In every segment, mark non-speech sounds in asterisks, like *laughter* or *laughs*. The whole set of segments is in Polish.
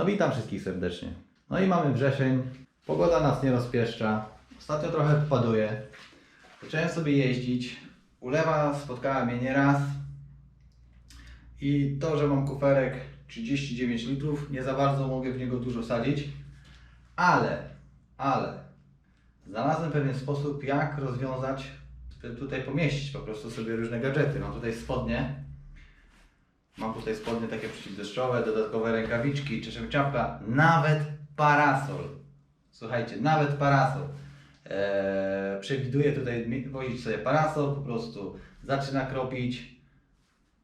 No witam wszystkich serdecznie. No i mamy wrzesień. Pogoda nas nie rozpieszcza. Ostatnio trochę paduje. Zacząłem sobie jeździć. Ulewa spotkała mnie nieraz. I to, że mam kuferek 39 litrów, nie za bardzo mogę w niego dużo sadzić. Ale, ale znalazłem pewien sposób, jak rozwiązać, tutaj pomieścić po prostu sobie różne gadżety. Mam tutaj spodnie. Mam tutaj spodnie takie przeciwdeszczowe, dodatkowe rękawiczki, czasem czapka, nawet parasol. Słuchajcie, nawet parasol. Eee, przewiduję tutaj wozić sobie parasol, po prostu zaczyna kropić,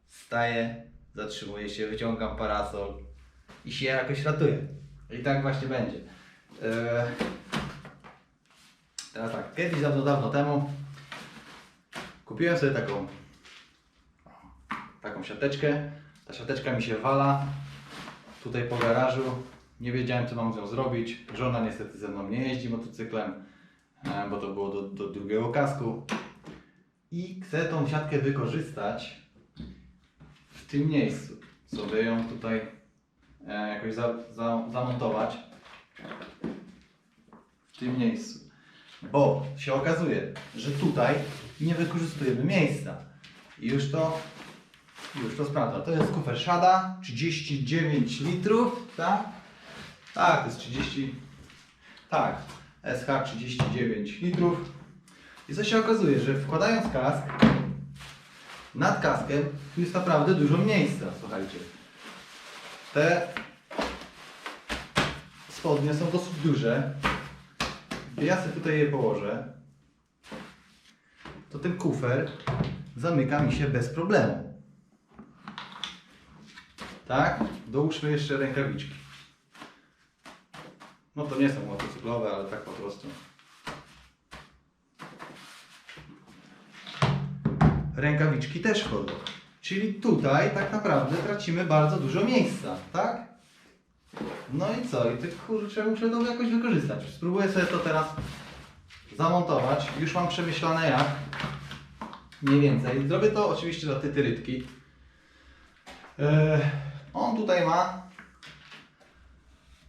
staję, zatrzymuję się, wyciągam parasol i się jakoś ratuję. I tak właśnie będzie. Eee, teraz tak, kiedyś dawno, dawno temu kupiłem sobie taką taką siateczkę. Ta siateczka mi się wala tutaj po garażu. Nie wiedziałem, co mam z nią zrobić. Żona niestety ze mną nie jeździ motocyklem, e, bo to było do, do drugiego kasku. I chcę tą siatkę wykorzystać w tym miejscu. Sobie ją tutaj e, jakoś za, za, zamontować. W tym miejscu. Bo się okazuje, że tutaj nie wykorzystujemy miejsca. I już to już to sprawdza. To jest kufer Shada, 39 litrów, tak? Tak, to jest 30. Tak, SH 39 litrów. I co się okazuje, że wkładając kask, nad kaskiem jest naprawdę dużo miejsca, słuchajcie. Te spodnie są dosyć duże. Ja sobie tutaj je położę, to ten kufer zamyka mi się bez problemu. Tak? Dołóżmy jeszcze rękawiczki. No to nie są motocyklowe, ale tak po prostu. Rękawiczki też wchodzą. Czyli tutaj tak naprawdę tracimy bardzo dużo miejsca, tak? No i co? I ty kurczę muszę to jakoś wykorzystać. Spróbuję sobie to teraz zamontować. Już mam przemyślane jak. Mniej więcej. Zrobię to oczywiście za tytyrytki. E, On tutaj ma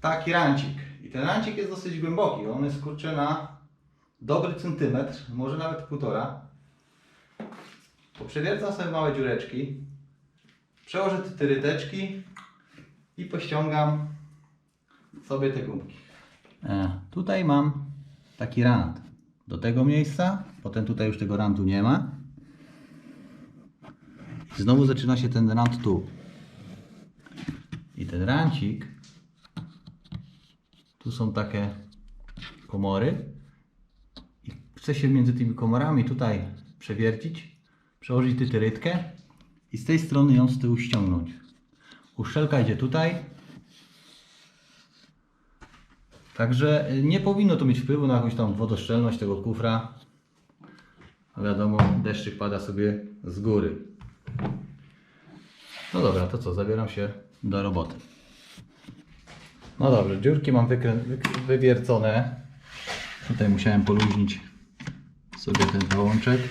taki rancik. I ten rancik jest dosyć głęboki. On jest kurczę na dobry centymetr, może nawet półtora. Poprzewiercam sobie małe dziureczki. Przełożę te tyryteczki i pościągam sobie te gumki. E, tutaj mam taki rant. Do tego miejsca, potem tutaj już tego rantu nie ma. Znowu zaczyna się ten rant tu. I ten rancik, tu są takie komory. I chcę się między tymi komorami tutaj przewiercić, przełożyć tytyrytkę i z tej strony ją z tyłu ściągnąć. Uszczelka idzie tutaj. Także y, nie powinno to mieć wpływu na jakąś tam wodoszczelność tego kufra. A wiadomo, deszczyk pada sobie z góry. No dobra, to co, zabieram się do roboty. No dobrze, dziurki mam wywiercone. Tutaj musiałem poluźnić sobie ten załączek.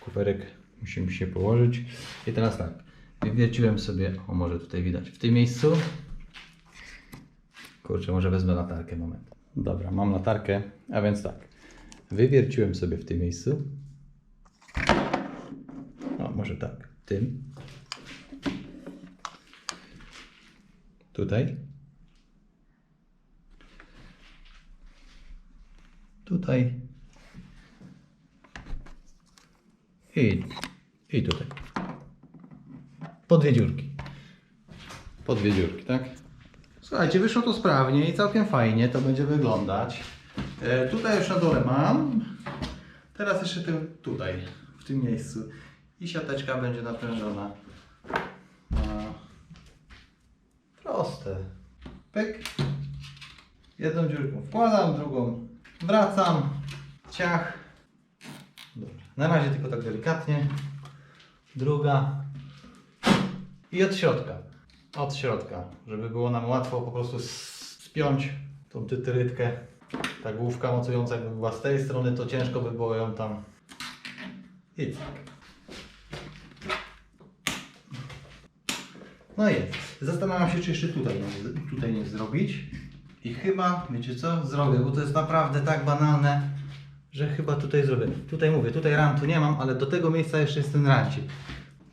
Kuferek musimy się położyć. I teraz tak, wywierciłem sobie, o może tutaj widać, w tym miejscu. Kurczę, może wezmę latarkę, moment. Dobra, mam latarkę, a więc tak. Wywierciłem sobie w tym miejscu. O, może tak, tym. Tutaj. Tutaj. I, I tutaj. Po dwie dziurki. Po dwie dziurki, tak? Słuchajcie, wyszło to sprawnie i całkiem fajnie to będzie wyglądać. E, tutaj już na dole mam. Teraz jeszcze tym, tutaj, w tym miejscu. I siateczka będzie naprężona. Proste. Pyk. Jedną dziurką wkładam, drugą wracam. Ciach. Dobra. Na razie tylko tak delikatnie. Druga. I od środka. Od środka, żeby było nam łatwo po prostu spiąć tą tytyrytkę. Ta główka mocująca jakby była z tej strony, to ciężko by było ją tam... I tak. No jest. Zastanawiam się, czy jeszcze tutaj nie, tutaj nie zrobić. I chyba, wiecie co, zrobię, bo to jest naprawdę tak banalne, że chyba tutaj zrobię. Tutaj mówię, tutaj rantu nie mam, ale do tego miejsca jeszcze jest ten rancik.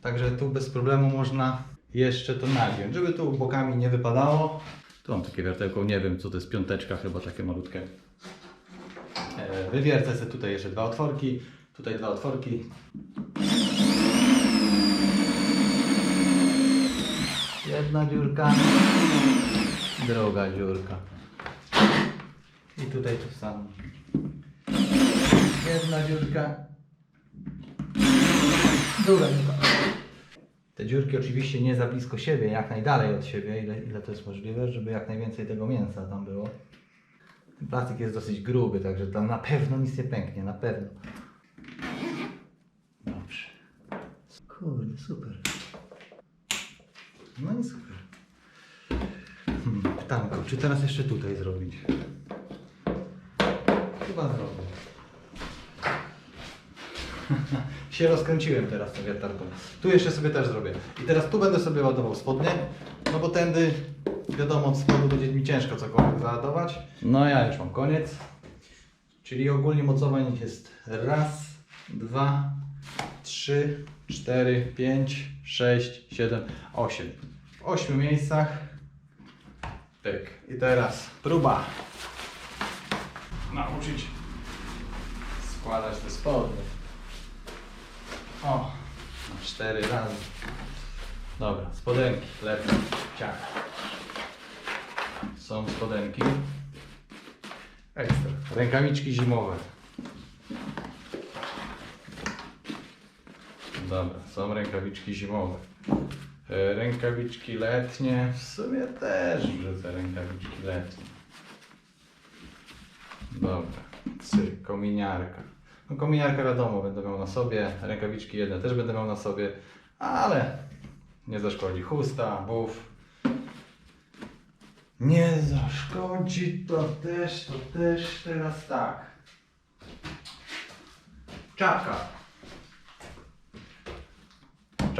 Także tu bez problemu można jeszcze to nagiąć, żeby tu bokami nie wypadało. Tu mam takie wiertełko, nie wiem co to jest, piąteczka chyba takie malutkie. E, Wywiercę sobie tutaj jeszcze dwa otworki, tutaj dwa otworki. Jedna dziurka, druga dziurka. I tutaj to samo. Jedna dziurka, druga dziurka. Te dziurki oczywiście nie za blisko siebie, jak najdalej od siebie, ile, ile to jest możliwe, żeby jak najwięcej tego mięsa tam było. Ten plastik jest dosyć gruby, także tam na pewno nic nie pęknie, na pewno. Dobrze. Kurde, super. No i super. Hmm, pytanko, czy teraz jeszcze tutaj zrobić? Chyba zrobię. *laughs* się rozkręciłem teraz tą wiertarką. Tu jeszcze sobie też zrobię. I teraz tu będę sobie ładował spodnie, no bo tędy wiadomo od spodu będzie mi ciężko cokolwiek załadować. No ja już mam koniec. Czyli ogólnie mocowań jest raz, dwa, trzy, cztery, pięć, sześć, siedem, osiem. W ośmiu miejscach. Pyk. I teraz próba. Nauczyć składać te spodnie. O, na cztery razy. Dobra, spodenki, lepiej, ciach. Są spodenki. Ekstra. Rękawiczki zimowe. Dobra, są rękawiczki zimowe. E, Rękawiczki letnie. W sumie też wrzucę rękawiczki letnie. Dobra, cyk, kominiarka. No kominiarkę wiadomo, będę miał na sobie, rękawiczki jedne też będę miał na sobie, ale nie zaszkodzi. Chusta, buf. Nie zaszkodzi, to też, to też teraz tak. Czapka.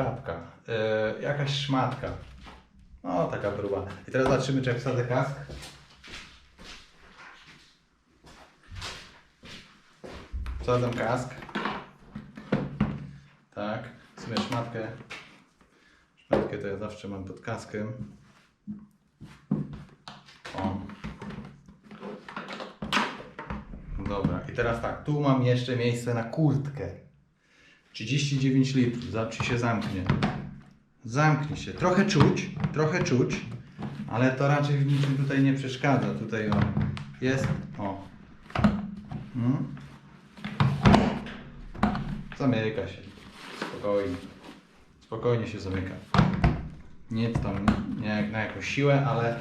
Czapka. E, jakaś szmatka. No, taka próba. I teraz zobaczymy, czy jak wsadzę kask. Wsadzam kask. Tak. W sumie szmatkę. Szmatkę to ja zawsze mam pod kaskiem. O. Dobra. I teraz tak. Tu mam jeszcze miejsce na kurtkę. 39 litrów. Za- Czy się zamknie? Zamknie się. Trochę czuć. Trochę czuć. Ale to raczej w niczym tutaj nie przeszkadza. Tutaj o. Jest. O. Mm. Zamyka się. Spokojnie. Spokojnie się zamyka. Nie tam nie na jakąś siłę, ale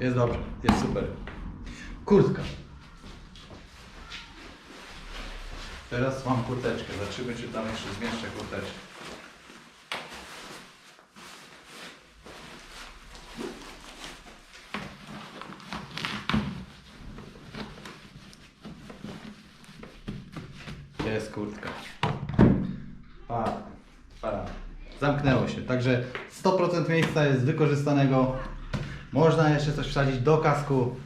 jest dobrze, jest super. Kurtka. Teraz mam kurteczkę. Zobaczymy, czy tam jeszcze zmieszczę kurteczkę. Jest kurtka. Para. Para. Zamknęło się. Także 100% miejsca jest wykorzystanego. Można jeszcze coś wsadzić do kasku.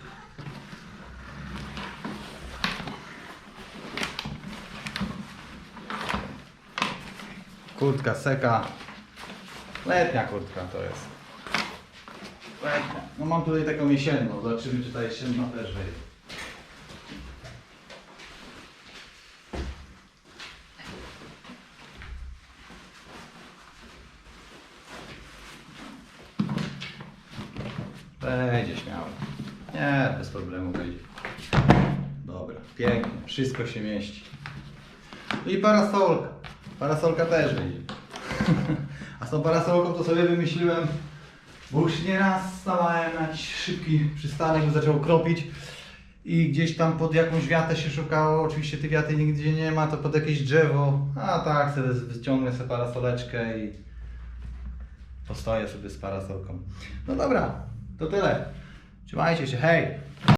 Kurtka seka. Letnia kurtka to jest. Letnia. No mam tutaj taką jesienną. Zobaczymy czy ta jesienna też wejdzie. Wejdzie śmiało. Nie, bez problemu wejdzie. Dobra, pięknie, wszystko się mieści. I parasolka. Parasolka też wyjdzie. *laughs* A z tą parasolką to sobie wymyśliłem, bo już nieraz stawałem na jakiś szybki przystanek, zaczął kropić i gdzieś tam pod jakąś wiatę się szukało, oczywiście tej wiaty nigdzie nie ma, to pod jakieś drzewo, a tak, sobie wyciągnę sobie parasoleczkę i postoję sobie z parasolką. No dobra, to tyle. Trzymajcie się, hej!